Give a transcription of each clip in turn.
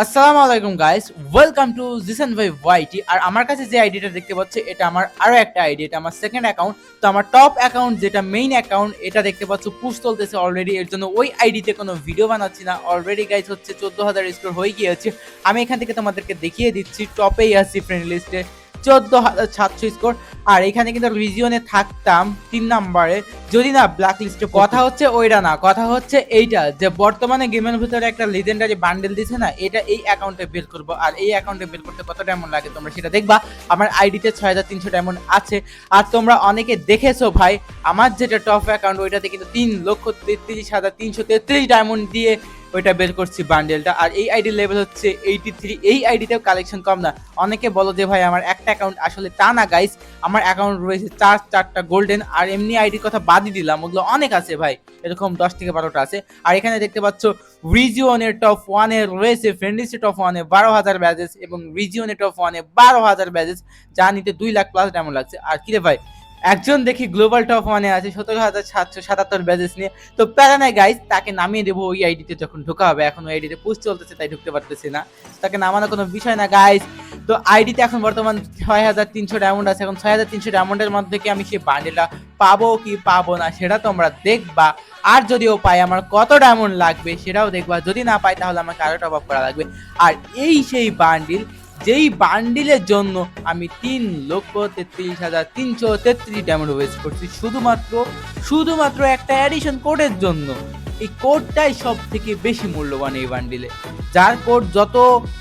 আসসালামু আলাইকুম guys welcome to জিসেন ভাই ওয়াইটি আর আমার কাছে যে আইডিটা দেখতে পাচ্ছে, এটা আমার আরও একটা আইডি এটা আমার সেকেন্ড অ্যাকাউন্ট তো আমার টপ অ্যাকাউন্ট যেটা মেইন অ্যাকাউন্ট এটা দেখতে পাচ্ছ পুশ চলতেছে অলরেডি এর জন্য ওই আইডিতে কোনো ভিডিও বানাচ্ছি না। অলরেডি গাইস হচ্ছে চোদ্দ হাজার স্কোর হয়ে গিয়েছে। আমি এখান থেকে তোমাদেরকে দেখিয়ে দিচ্ছি টপেই আছি ফ্রেন্ড লিস্টে চোদ্দ হাজার সাতশো স্কোর আর এখানে কিন্তু রিজিয়নে থাকতাম তিন নাম্বারে। যদি না ব্ল্যাক লিস্টে কথা হচ্ছে, ওইটা না। কথা হচ্ছে এইটা, যে বর্তমানে গেমের ভিতরে একটা লিজেন্ডারি বান্ডেল দিছে না, এটা এই অ্যাকাউন্টে বের করব। আর এই অ্যাকাউন্টে বের করতে কত ডায়মন্ড লাগে তোমরা সেটা দেখবা। আমার আইডিতে ছয় হাজার তিনশো ডায়মন্ড আছে। আর তোমরা অনেকে দেখেছ ভাই, আমার যেটা টপ অ্যাকাউন্ট ওইটাতে কিন্তু তিন লক্ষ তেত্রিশ হাজার তিনশো তেত্রিশ ডায়মন্ড দিয়ে ওইটা বের করছি বান্ডেলটা আর এই আইডি লেভেল হচ্ছে এইটি থ্রি এই আইডিতেও কালেকশন কম না। অনেকে বলো যে, ভাই, আমার একটা অ্যাকাউন্ট আসলে তা না গাইস আমার অ্যাকাউন্ট রয়েছে চার, চারটা গোল্ডেন আর এমনি আইডির কথা বাদই দিলাম। ওগুলো অনেক আছে, ভাই। এরকম দশ থেকে বারোটা আছে। আর এখানে দেখতে পাচ্ছ রিজিওনের টপ ওয়ানে রয়েছে ফ্রেন্ডলিস্টে টপ ওয়ানে বারো হাজার ব্যাজেস এবং রিজিওনের টপ ওয়ানে বারো হাজার ব্যাজেস যা নিতে দুই লাখ প্লাস ডায়মন্ড লাগছে। আর কিরে ভাই একজন দেখি গ্লোবাল টপ ওয়ানে আছে, সতেরো হাজার সাতশো সাতাত্তর ব্যাজেস নিয়ে। তো প্যারা নাই গাইস তাকে নামিয়ে দেবো ওই আইডিতে যখন ঢোকা হবে। এখন ওই আইডিতে পুষ চলতেছে, তাই ঢুকতে পারতেছি না। তাকে নামানো কোনো বিষয় না গাইস তো আইডিতে এখন বর্তমান ছয় হাজার তিনশো ডায়মন্ড আছে। এখন ছয় হাজার তিনশো ডায়মন্ডের মধ্যে কি আমি সেই বান্ডেলটা পাবো কি পাবো না, সেটা তোমরা দেখবা। আর যদিও পাই, আমার কত ডায়মন্ড লাগবে, সেটাও দেখবা। যদি না পাই, তাহলে আমাকে আরও টপ আপ করা লাগবে। আর এই সেই বান্ডিল যেই বান্ডিলের জন্য আমি তিন লক্ষ তেত্রিশ হাজার তিনশো তেত্রিশ ডায়মন্ড ওয়েস্ট করছি, শুধুমাত্র শুধুমাত্র একটা অ্যাডিশন কোডের জন্য। এই কোডটাই সব থেকে বেশি মূল্যবান এই বান্ডিলে। যার কোড যত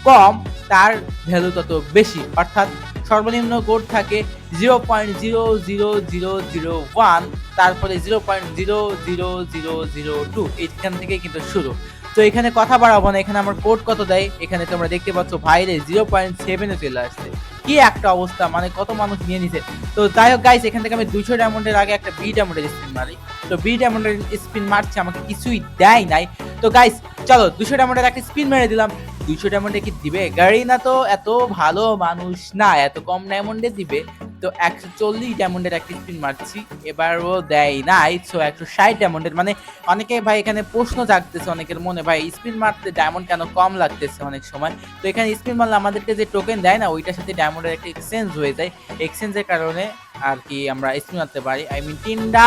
কম, তার ভ্যালু তত বেশি। অর্থাৎ সর্বনিম্ন কোড থাকে zero point zero zero zero zero one তারপরে zero point zero zero zero zero two এইখান থেকে কিন্তু শুরু। তো এখানে কথা বাড়াবো না, এখানে আমার কোড কত দেয়? এখানে তোমরা দেখতে পাচ্ছ ভাইরে জিরো পয়েন্ট সেভেনে চলে আসছে। কি একটা অবস্থা মানে কত মানুষ নিয়ে নিছে। তো যাই হোক গাইস এখান থেকে আমি দুইশো ডায়মন্ডের আগে একটা বি ডায়মন্ডের স্পিন মারি। তো বি ডায়মন্ডের স্পিন মারছে, আমাকে কিছুই দেয় নাই। তো গাইস চলো দুশো ডায়মন্ডের একটা স্পিন মেরে দিলাম। দুইশো ডায়মন্ডে কি দিবে? গাড়ি না তো এত ভালো মানুষ না, এত কম ডায়মন্ডে দিবে। তো একশো চল্লিশ ডায়মন্ডের একটা স্পিন মারছি। এবারও দেয় নাই সো একশো ষাট ডায়মন্ডের মানে অনেকে ভাই এখানে প্রশ্ন জাগতেছে, অনেকের মনে, ভাই স্পিন মারতে ডায়মন্ড কেন কম লাগতেছে অনেক সময়? তো এখানে স্পিন মারলে আমাদেরকে যে টোকেন দেয় না, ওইটার সাথে ডায়মন্ডের একটা এক্সচেঞ্জ হয়ে যায়। এক্সচেঞ্জের কারণে আর কি আমরা স্পিন মারতে পারি। আই মিন তিনটা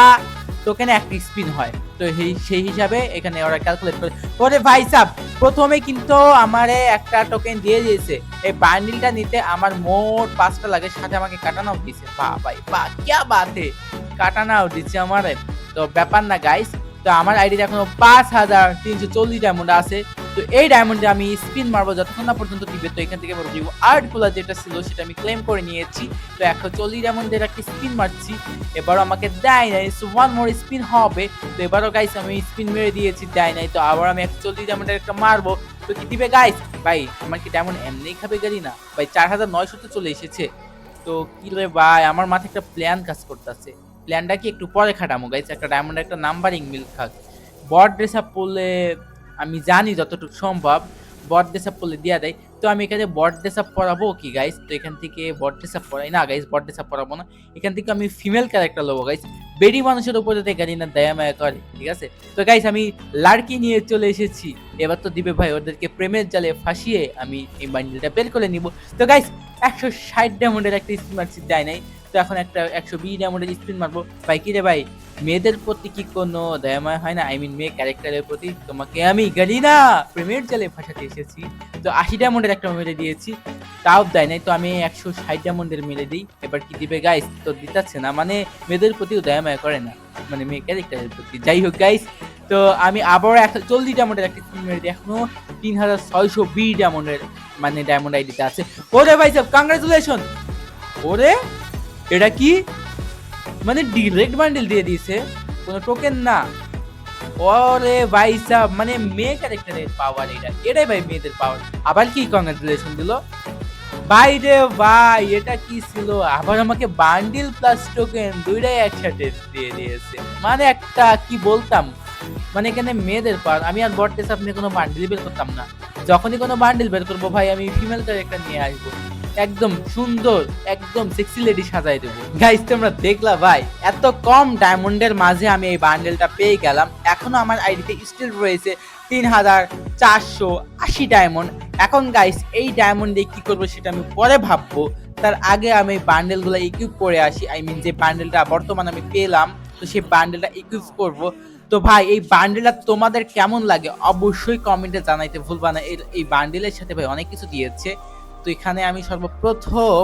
টোকেনে একটা স্পিন হয়। তো সেই হিসাবে এখানে ওরা ক্যালকুলেট করে। ওরে ভাই সাহ প্রথমে কিন্তু আমারে একটা টোকেন দিয়ে দিয়েছে। এই বান্ডিলটা নিতে আমার মোট পাঁচটা লাগে সাথে আমাকে কাটানো দিয়েছে বা ভাই বা, ক্যা বাতে? কাটানো কাটানাও দিচ্ছে আমারে। তো ব্যাপার না গাইস তো আমার আইডিতে এখনও পাঁচ হাজার তিনশো চল্লিশ ডায়মন্ড আছে। তো এই ডায়মন্ডে আমি স্পিন মারবো যতক্ষণ না পর্যন্ত দিবে। তো এখান থেকে আমার আর্টগুলা যেটা ছিল সেটা আমি ক্লেম করে নিয়েছি। তো একশো চল্লিশ ডায়মন্ডের একটা স্পিন মারছি। এবারও আমাকে দেয় নাই। সো ওয়ান মোর স্পিন হবে। তো এবারও গাইস আমি স্পিন মেরে দিয়েছি, দেয় নাই। তো আবার আমি একশো চল্লিশ ডায়মন্ডের একটা মারবো। তো কি দিবে গাইস ভাই, আমার কি ডায়মন্ড এমনিই খাবে গাড়ি না? ভাই, চার হাজার নয়শো তো চলে এসেছে। তো কি রে ভাই, আমার মাথায় একটা প্ল্যান কাজ করতেছে। প্ল্যানটা কি একটু পরে খাটামো গাইস একটা ডায়মন্ডের একটা নাম্বারিং মিল খাক। বট ড্রেস আপ পরলে আমি জানি যতটুকু সম্ভব, বট ড্রেস আপ পরলে দেওয়া দেয়। তো আমি এখানে বট ড্রেস আপ পরাবো কি গাইস তো এখান থেকে বট ড্রেস আপ পরাই না গাইস বট ড্রেস আপ পরাবো না। এখান থেকে আমি ফিমেল ক্যারেক্টার লোবো গাইস বেডি মানুষের উপরে তো গাড়ি না দয়া মায়া করে, ঠিক আছে? তো গাইস আমি লাড়কি নিয়ে চলে এসেছি। এবার তো দিবে ভাই, ওদেরকে প্রেমের জালে ফাঁসিয়ে আমি এই বান্ডিলটা বের করে নিব। তো গাইস একশো ষাট ডায়মন্ডের একটা স্পিন মারছি দেয় নাই। তো এখন একটা একশো বিশ ডায়মন্ডের স্পিন মারবো। ভাই, কি রে ভাই? মেয়েদের প্রতি কি কোনো দয়াময় হয় না? আই মিন মেয়ে ক্যারেক্টারের প্রতি তোমাকে আমি গালি না প্রেমের জালে ফাঁসাতে এসেছি। তো আশি ডায়মন্ডের একটা মেরে দিয়েছি। তাও দেয় নাই, তো আমি একশো ষাট ডায়মন্ডের মেরে দিই। এবার কি দিবে গাইস তো দিতাচ্ছে না মানে মেয়েদের প্রতিও দয়াময় করে না মানে মেয়ে ক্যারেক্টারের প্রতি। যাই হোক গাইস তো আমি আবারও একশো চল্লিশ ডায়মন্ডের একটা স্পিন মেরে দিই। এখনও তিন হাজার ছয়শো বিশ ডায়মন্ডের মানে ডায়মন্ড আইডিতে আছে। ওরে ভাই সাহেব কংগ্রেচুলেশন ওরে! এটা কি? মানে ডিরেক্ট বান্ডেল দিয়ে দিয়েছে। কোনো টোকেন না। ওরে ভাই সাহ মানে মেয়ে ক্যারেক্টারের পাওয়ার এটা। এটাই ভাই মেয়েদের পাওয়ার আবার কি কংগ্রাচুলেশন দিল? ভাই রে ভাই, এটা কি ছিল? আবার আমাকে বান্ডিল প্লাস টোকেন দুইটাই একসাথে দিয়ে দিয়েছে। মানে একটা কি বলতাম? মানে এখানে মেয়েদের পাওয়ার আমি আর বটটেস আপনি কোনো বান্ডিল বের করতাম না। যখনই কোনো বান্ডিল বের করব ভাই, আমি ফিমেল ক্যারেক্টার নিয়ে আসব। একদম সুন্দর, একদম সেক্সি লেডি সাজাই দেবো। গাইস তোমরা দেখলা, ভাই, এত কম ডায়মন্ডের মাঝে আমি এই বান্ডেলটা পেয়ে গেলাম। এখনও আমার আইডিতে স্টিল রয়েছে তিন হাজার চারশো আশি ডায়মন্ড এখন গাইস এই ডায়মন্ড দিয়ে কি করব সেটা আমি পরে ভাববো। তার আগে আমি এই বান্ডেলগুলো ইকুইপ করে আসি। আই মিন যে বান্ডেলটা বর্তমানে আমি পেলাম, তো সেই বান্ডেলটা ইকুইপ করব। তো ভাই, এই বান্ডেলটা তোমাদের কেমন লাগে? অবশ্যই কমেন্টে জানাইতে ভুলবা না। এর- এই বান্ডেলের সাথে ভাই অনেক কিছু দিয়েছে। তো এখানে আমি সর্বপ্রথম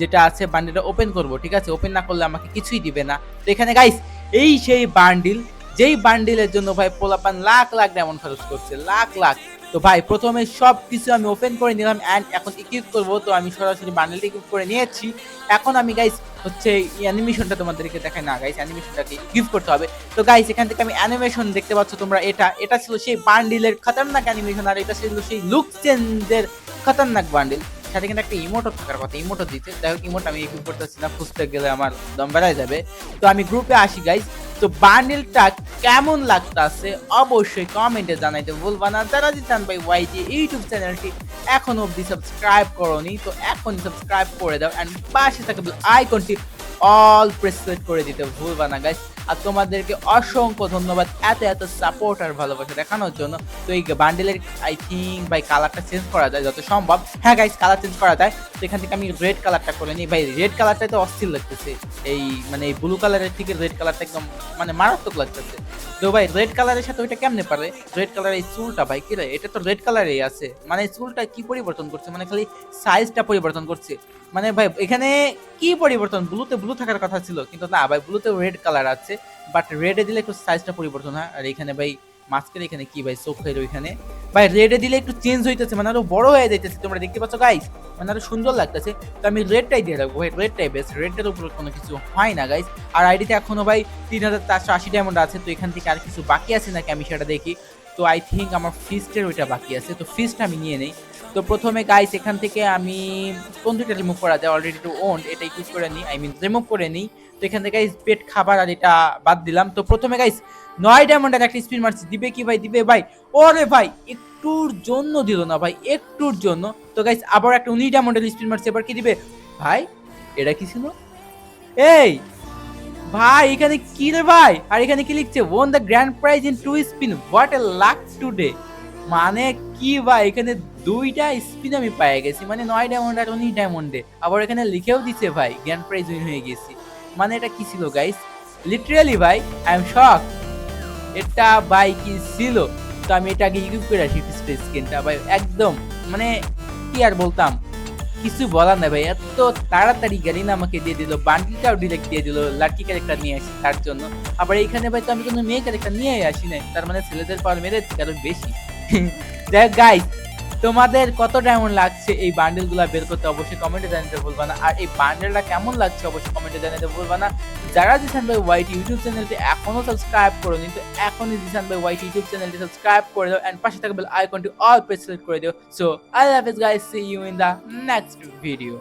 যেটা আছে বান্ডিলটা ওপেন করব, ঠিক আছে? ওপেন না করলে আমাকে কিছুই দিবে না। তো এখানে গাইস এই সেই বান্ডিল যেই বান্ডিলের জন্য ভাই পোলাপান লাখ লাখ ডায়মন্ড খরচ করছে, লাখ লাখ। তো ভাই, প্রথমে সব কিছু আমি ওপেন করে নিলাম অ্যান্ড এখন ইকুইপ করব? তো আমি সরাসরি বান্ডেলটা ইকুইপ করে নিয়েছি। এখন আমি গাইস হচ্ছে অ্যানিমেশনটা তোমাদেরকে দেখাই। না গাইস অ্যানিমেশনটাকে গিফট করতে হবে। তো গাইস এখান থেকে আমি অ্যানিমেশন দেখতে পাচ্ছ তোমরা। এটা এটা ছিল সেই বান্ডিলের খতরনাক অ্যানিমেশন আর এটা ছিল সেই লুক চেঞ্জের খতরনাক বান্ডিল সাথে কিন্তু একটা ইমোটও থাকার কথা ইমোটও দিতে যাই হোক ইমোট আমি ইকুইপ করতেছি না, খুঁজতে গেলে আমার দম বেড়ায় যাবে। তো আমি গ্রুপে আসি গাইস তো বার্নিলটা কেমন লাগতাছে অবশ্যই কমেন্টে জানাইতে ভুলবা না। যারা জিতান ভাই ওয়াইটি ইউটিউব চ্যানেলটি এখন অবধি সাবস্ক্রাইব করনি, তো এখন সাবস্ক্রাইব করে দাও। অ্যান্ড পাশে থাকা আইকনটি অল প্রেস করে দিতে ভুলবা না গাইস আর তোমাদেরকে অসংখ্য ধন্যবাদ এত এত সাপোর্ট আর ভালোবাসা দেখানোর জন্য। তো এই বান্ডেলের আই থিঙ্ক ভাই কালারটা চেঞ্জ করা যায় যত সম্ভব। হ্যাঁ গাইস কালার চেঞ্জ করা যায়। তো এখান থেকে আমি রেড কালারটা করে নিই। ভাই রেড কালারটা তো অস্থির লাগতেছে। এই মানে এই ব্লু কালারের থেকে রেড কালারটা একদম মানে মারাত্মক লাগতেছে। তো ভাই রেড কালারের সাথে ওইটা কেমনে পারে? রেড কালারের এই চুলটা ভাই, কি রে? এটা তো রেড কালারেই আছে। মানে চুলটা কি পরিবর্তন করছে? মানে খালি সাইজটা পরিবর্তন করছে। মানে ভাই, এখানে কি পরিবর্তন? ব্লুতে ব্লু থাকার কথা ছিল। কিন্তু না ভাই ব্লুতে রেড কালার আছে। বাট রেডে দিলে একটু সাইজটা পরিবর্তন হয়। আর এখানে ভাই মাস্কের এখানে কি ভাই চোখের ওইখানে ভাই রেডে দিলে একটু চেঞ্জ হইতেছে মানে আরও বড় হয়ে যাইতেছে। তোমরা দেখতে পাচ্ছ গাইস মানে আরও সুন্দর লাগতেছে। তো আমি রেডটাই দিয়ে রাখব, ভাই রেডটাই বেস্ট রেডের উপর কোনো কিছু হয় না গাইস আর আইডিতে এখনও ভাই, তিন হাজার চারশো আশি ডায়মন্ড আছে, তো এখান থেকে আর কিছু বাকি আছে নাকি আমি সেটা দেখি। তো আই থিঙ্ক আমার ফিস্টের ওইটা বাকি আছে, তো ফিস্টটা আমি নিয়ে নেই। তো প্রথমে গাইস এখান থেকে আমি কোন দুইটা রিমুভ করা যায়? অলরেডি টু ওন এটা ইউজ করে নিই। আই মিন রিমুভ করে নিই। তো এখান থেকে গাইস পেট, খাবার আর এটা বাদ দিলাম। তো প্রথমে গাইস নয় ডায়মন্ডের একটা স্পিন মারছি। দিবে কি ভাই? দিবে ভাই। ওরে ভাই, একটুর জন্য দিল না ভাই, একটুর জন্য। তো গাইস আবার একটা উনিশ ডায়মন্ডের স্পিন মারছি। এবার কি দিবে? ভাই, এটা কি ছিল? এই, ভাই, এখানে কি রে ভাই? আর এখানে কি লিখছে? Won the grand prize in two spin what a luck today মানে কি ভাই? এখানে দুইটা স্পিন আমি পেয়ে গেছি। মানে নয় ডায়মন্ড আর উনিশ ডায়মন্ডে আবার এখানে লিখেও দিছে ভাই গ্র্যান্ড প্রাইজ উইন হয়ে গেছি। মানে এটা কি ছিল গাইস লিটারালি ভাই আই এম শক এটা ভাই কি ছিল? তো আমি এটাকে ইউজ করে আসি স্কিনটা ভাই, একদম। মানে কি আর বলতাম? কিছু বলার না ভাই। এত তাড়াতাড়ি গাড়ি না আমাকে দিয়ে দিল বান্ডিলটাও ডিরেক্ট দিয়ে দিল লাকি ক্যারেক্টার নিয়ে আসি তার জন্য। আবার এইখানে, ভাই, তো আমি কোনো মেয়ে ক্যারেক্টার নিয়ে আসি নাই। তার মানে ছেলেদের পাওয়ার মেরে কারণ বেশি। যাই গাইস তোমাদের কত ডায়মন্ড লাগছে এই বান্ডেলগুলো বের করতে অবশ্যই কমেন্টে জানাতে ভুলবা না। আর এই বান্ডেলটা কেমন লাগছে অবশ্যই কমেন্টে জানাতে ভুলবা না। যারা জিসান ভাই হোয়াইট ইউটিউব চ্যানেলটি এখনও সাবস্ক্রাইব করো কিন্তু এখনই জিসান ভাই হোয়াইট ইউটিউব চ্যানেলটি সাবস্ক্রাইব করে দাও এন্ড পাশে থাকা বেল আইকনটি অল প্রেস করে দিও। So I is guys see you in the next video